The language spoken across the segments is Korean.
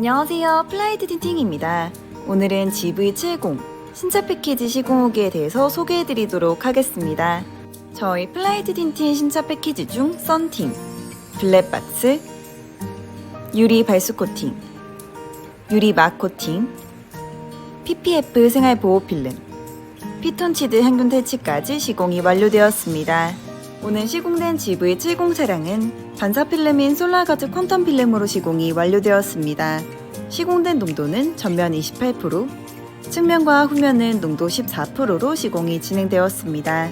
안녕하세요. 플라이트 틴팅입니다. 오늘은 GV70 신차 패키지 시공 후기에 대해서 소개해 드리도록 하겠습니다. 저희 플라이트 틴팅 신차 패키지 중 썬팅, 블랙박스, 유리 발수 코팅, 유리 막 코팅, PPF 생활 보호 필름, 피톤치드 향균 퇴치까지 시공이 완료되었습니다. 오늘 시공된 GV70 차량은 반사 필름인 솔라가즈 퀀텀 필름으로 시공이 완료되었습니다. 시공된 농도는 전면 28%, 측면과 후면은 농도 14%로 시공이 진행되었습니다.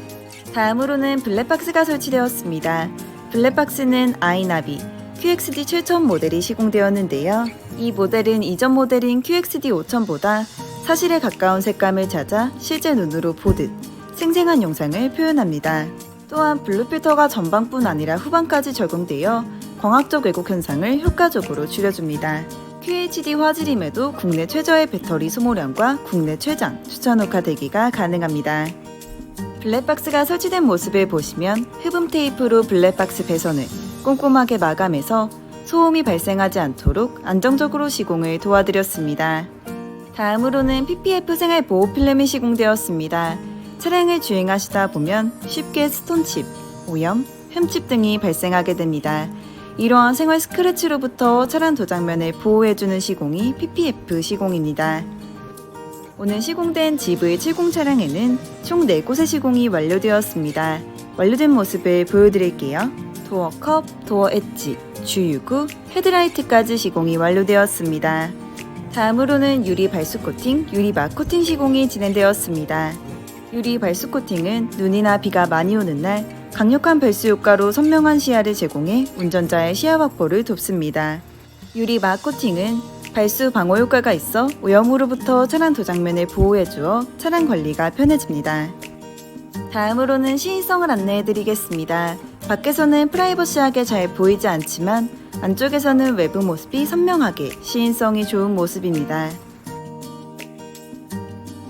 다음으로는 블랙박스가 설치되었습니다. 블랙박스는 아이나비 QXD 7000 모델이 시공되었는데요. 이 모델은 이전 모델인 QXD 5000보다 사실에 가까운 색감을 찾아 실제 눈으로 보듯 생생한 영상을 표현합니다. 또한 블루 필터가 전방뿐 아니라 후방까지 적용되어 광학적 왜곡 현상을 효과적으로 줄여줍니다. QHD 화질임에도 국내 최저의 배터리 소모량과 국내 최장 추천 녹화 대기가 가능합니다. 블랙박스가 설치된 모습을 보시면 흡음 테이프로 블랙박스 배선을 꼼꼼하게 마감해서 소음이 발생하지 않도록 안정적으로 시공을 도와드렸습니다. 다음으로는 PPF 생활 보호 필름이 시공되었습니다. 차량을 주행하시다 보면 쉽게 스톤칩, 오염, 흠집 등이 발생하게 됩니다. 이러한 생활 스크래치로부터 차량 도장면을 보호해주는 시공이 PPF 시공입니다. 오늘 시공된 GV70 차량에는 총 4곳의 시공이 완료되었습니다. 완료된 모습을 보여드릴게요. 도어 컵, 도어 엣지, 주유구, 헤드라이트까지 시공이 완료되었습니다. 다음으로는 유리 발수 코팅, 유리 막 코팅 시공이 진행되었습니다. 유리 발수 코팅은 눈이나 비가 많이 오는 날 강력한 발수 효과로 선명한 시야를 제공해 운전자의 시야 확보를 돕습니다. 유리 막 코팅은 발수 방어 효과가 있어 오염으로부터 차량 도장면을 보호해 주어 차량 관리가 편해집니다. 다음으로는 시인성을 안내해 드리겠습니다. 밖에서는 프라이버시하게 잘 보이지 않지만 안쪽에서는 외부 모습이 선명하게 시인성이 좋은 모습입니다.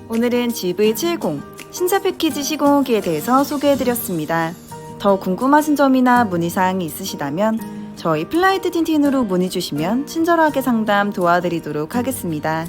오늘은 GV70 신차 패키지 시공 후기에 대해서 소개해드렸습니다. 더 궁금하신 점이나 문의사항이 있으시다면 저희 플라이트 틴틴으로 문의 주시면 친절하게 상담 도와드리도록 하겠습니다.